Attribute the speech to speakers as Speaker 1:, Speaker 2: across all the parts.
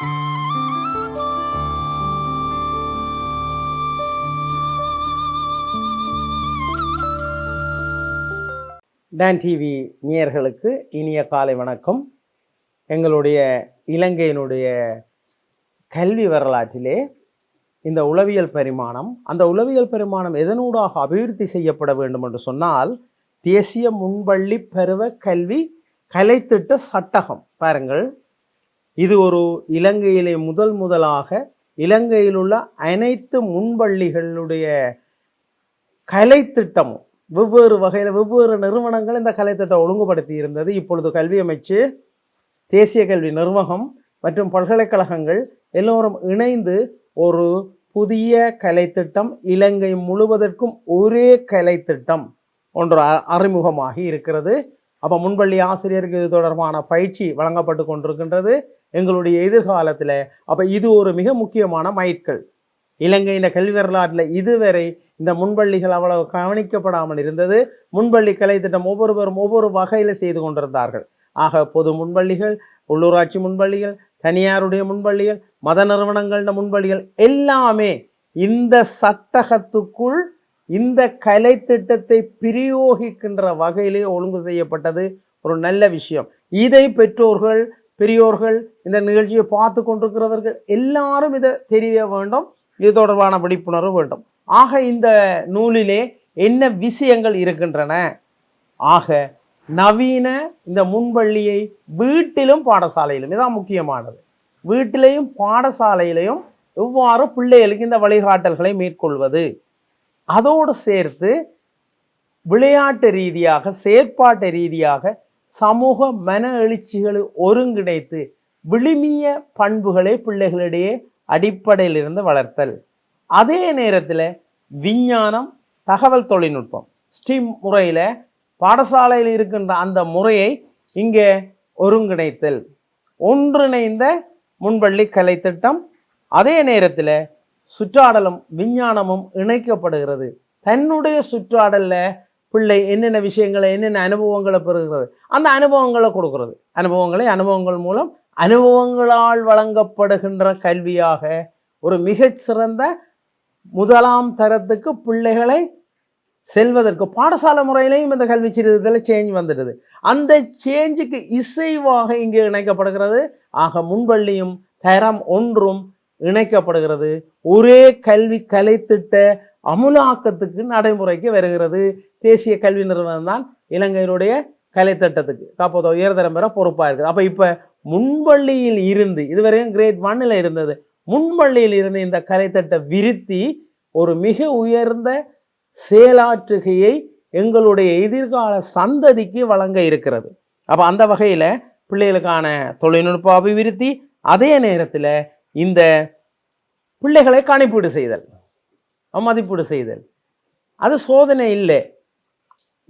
Speaker 1: Don TV நேயர்களுக்கு இனிய காலை வணக்கம். எங்களுடைய இலங்கையினுடைய கல்வி வரலாற்றிலே இந்த உளவியல் பரிமாணம் அந்த உளவியல் பரிமாணம் எதனூடாக அபிவிருத்தி செய்யப்பட வேண்டும் என்று சொன்னால் தேசிய முன்பள்ளி பருவ கல்வி கலைத்திட்ட சட்டகம். பாருங்கள் இது ஒரு இலங்கையிலே முதல் முதலாக இலங்கையில் உள்ள அனைத்து முன்பள்ளிகளுடைய கலைத்திட்டமும் வெவ்வேறு வகையில் வெவ்வேறு நிறுவனங்கள் இந்த கலைத்திட்டம் ஒழுங்குபடுத்தி இருந்தது. இப்பொழுது கல்வி அமைச்சு தேசிய கல்வி நிர்வாகம் மற்றும் பல்கலைக்கழகங்கள் எல்லோரும் இணைந்து ஒரு புதிய கலைத்திட்டம் இலங்கை முழுவதற்கும் ஒரே கலைத்திட்டம் ஒன்று அறிமுகமாகி இருக்கிறது. அப்போ முன்பள்ளி ஆசிரியருக்கு இது தொடர்பான பயிற்சி வழங்கப்பட்டு கொண்டிருக்கின்றது. எங்களுடைய எதிர்காலத்தில் அப்போ இது ஒரு மிக முக்கியமான மைட்கள் இலங்கையின் கல்வி வரலாற்றில் இதுவரை இந்த முன்பள்ளிகள் அவ்வளவு கவனிக்கப்படாமல் இருந்தது. முன்பள்ளி கலைத்திட்டம் ஒவ்வொருவரும் ஒவ்வொரு வகையில் செய்து கொண்டிருந்தார்கள். ஆக பொது முன்பள்ளிகள் உள்ளூராட்சி முன்பள்ளிகள் தனியாருடைய முன்பள்ளிகள் மத நிறுவனங்கள முன்பள்ளிகள் எல்லாமே இந்த சட்டகத்துக்குள் இந்த கலைத்திட்டத்தை பிரயோகிக்கின்ற வகையிலே ஒழுங்கு செய்யப்பட்டது. ஒரு நல்ல விஷயம். இதை பெற்றோர்கள் பெரியோர்கள் இந்த நிகழ்ச்சியை பார்த்து கொண்டிருக்கிறவர்கள் எல்லாரும் இதை தெரிய வேண்டும் இது தொடர்பான விழிப்புணர்வு வேண்டும். ஆக இந்த நூலிலே என்ன விஷயங்கள் இருக்கின்றன? ஆக நவீன இந்த முன்பள்ளியை வீட்டிலும் பாடசாலையிலும் இதான் முக்கியமானது. வீட்டிலையும் பாடசாலையிலையும் எவ்வாறு பிள்ளைகளுக்கு இந்த வழிகாட்டல்களை மேற்கொள்வது? அதோடு சேர்த்து விளையாட்டு ரீதியாக செயற்பாட்டு ரீதியாக சமூக மன எழுச்சிகளை ஒருங்கிணைத்து விழுமிய பண்புகளை பிள்ளைகளிடையே அடிப்படையிலிருந்து வளர்த்தல். அதே நேரத்தில் விஞ்ஞானம் தகவல் தொழில்நுட்பம். ஸ்டீம் முறையில் பாடசாலையில் இருக்கின்ற அந்த முறையை இங்கே ஒருங்கிணைத்தல். ஒன்றிணைந்த முன்பள்ளி கலைத்திட்டம் அதே நேரத்தில் சுற்றாடலும் விஞ்ஞானமும் இணைக்கப்படுகிறது. தன்னுடைய சுற்றாடலில் பிள்ளை என்னென்ன விஷயங்களை என்னென்ன அனுபவங்களை பெறுகிறது? அந்த அனுபவங்களை கொடுக்கறது. அனுபவங்களை அனுபவங்கள் மூலம் அனுபவங்களால் வழங்கப்படுகின்ற கல்வியாக ஒரு மிகச்சிறந்த முதலாம் தரத்துக்கு பிள்ளைகளை செல்வதற்கு பாடசாலை முறையிலையும் இந்த கல்வி சீர்திருத்தத்தில் சேஞ்ச் வந்துடுது. அந்த சேஞ்சுக்கு இசைவாக இங்கே இணைக்கப்படுகிறது. ஆக முன்பள்ளியும் தரம் ஒன்றும் இணைக்கப்படுகிறது. ஒரே கல்வி கலைத்திட்ட அமுலாக்கத்துக்கு நடைமுறைக்கு வருகிறது. தேசிய கல்வி நிறுவனம் தான் இலங்கையினுடைய கலைத்திட்டத்துக்கு. காப்போதோ உயர்தரம் பெற பொறுப்பாக இருக்குது. அப்போ இப்போ முன்பள்ளியில் இருந்து இதுவரையும் கிரேட் ஒன்னில் இருந்தது. முன்பள்ளியில் இருந்து இந்த கலைத்திட்ட விருத்தி ஒரு மிக உயர்ந்த செயலாற்றுகையை எங்களுடைய எதிர்கால சந்ததிக்கு வழங்க இருக்கிறது. அப்போ அந்த வகையில் பிள்ளைகளுக்கான தொழில்நுட்ப அபிவிருத்தி அதே நேரத்தில் இந்த பிள்ளைகளை கணிப்பீடு செய்தல். மதிப்பீடு செய்தல். அது சோதனை இல்லை.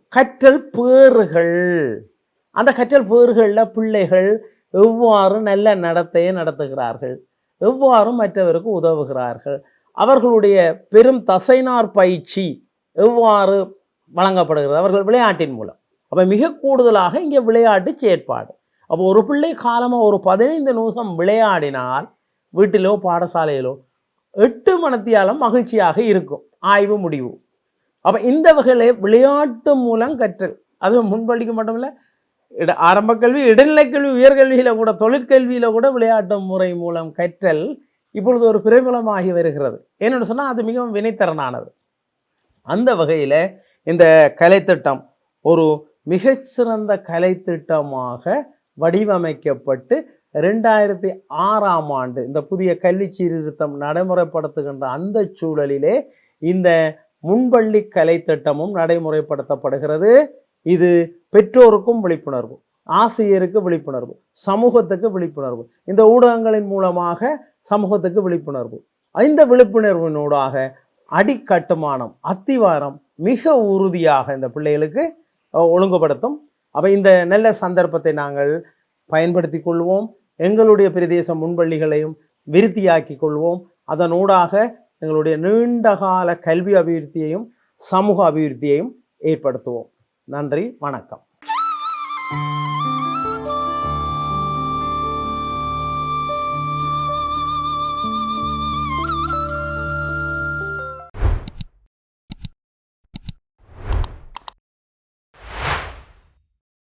Speaker 1: கற்றல் பேறுகள். அந்த கற்றல் பேறுகளில் பிள்ளைகள் எவ்வாறு நல்ல நடத்தையை நடத்துகிறார்கள்? எவ்வாறு மற்றவருக்கு உதவுகிறார்கள்? அவர்களுடைய பெரும் தசைனார் பயிற்சி எவ்வாறு வழங்கப்படுகிறது? அவர்கள் விளையாட்டின் மூலம். அப்போ மிக கூடுதலாக இங்கே விளையாட்டு செயற்பாடு. அப்போ ஒரு பிள்ளை காலமாக ஒரு பதினைந்து நிமிஷம் விளையாடினால் வீட்டிலோ பாடசாலையிலோ எட்டு மனத்தியாலும் மகிழ்ச்சியாக இருக்கும். ஆய்வு முடிவு. அப்போ இந்த வகையில் விளையாட்டு மூலம் கற்றல். அதுவும் முன்பள்ளிக்கு மட்டுமில்ல இட ஆரம்ப கல்வி இடைநிலை கல்வி உயர்கல்வியில் கூட தொழிற்கல்வியில் கூட விளையாட்டு முறை மூலம் கற்றல் இப்பொழுது ஒரு பிரபலமாகி வருகிறது. ஏன்னு சொன்னால் அது மிகவும் வினைத்திறனானது. அந்த வகையில் இந்த கலைத்திட்டம் ஒரு மிகச்சிறந்த கலைத்திட்டமாக வடிவமைக்கப்பட்டு ரெண்டாயிரத்தி ஆறாம் ஆண்டு இந்த புதிய கல்வி சீர்திருத்தம் நடைமுறைப்படுத்துகின்ற அந்த சூழலிலே இந்த முன்பள்ளி கலைத்திட்டமும் நடைமுறைப்படுத்தப்படுகிறது. இது பெற்றோருக்கும் விழிப்புணர்வு ஆசிரியருக்கு விழிப்புணர்வு சமூகத்துக்கு விழிப்புணர்வு இந்த ஊடகங்களின் மூலமாக சமூகத்துக்கு விழிப்புணர்வு. இந்த விழிப்புணர்வினூடாக அடிக்கட்டுமானம் அத்திவாரம் மிக உறுதியாக இந்த பிள்ளைகளுக்கு ஒழுங்குபடுத்தும். அப்போ இந்த நல்ல சந்தர்ப்பத்தை நாங்கள் பயன்படுத்தி கொள்வோம். எங்களுடைய பிரதேச முன்பள்ளிகளையும் விருத்தியாக்கி கொள்வோம் அதனூடாக எங்களுடைய நீண்டகால கல்வி அபிவிருத்தியையும் சமூக அபிவிருத்தியையும் ஏற்படுத்துவோம். நன்றி வணக்கம்.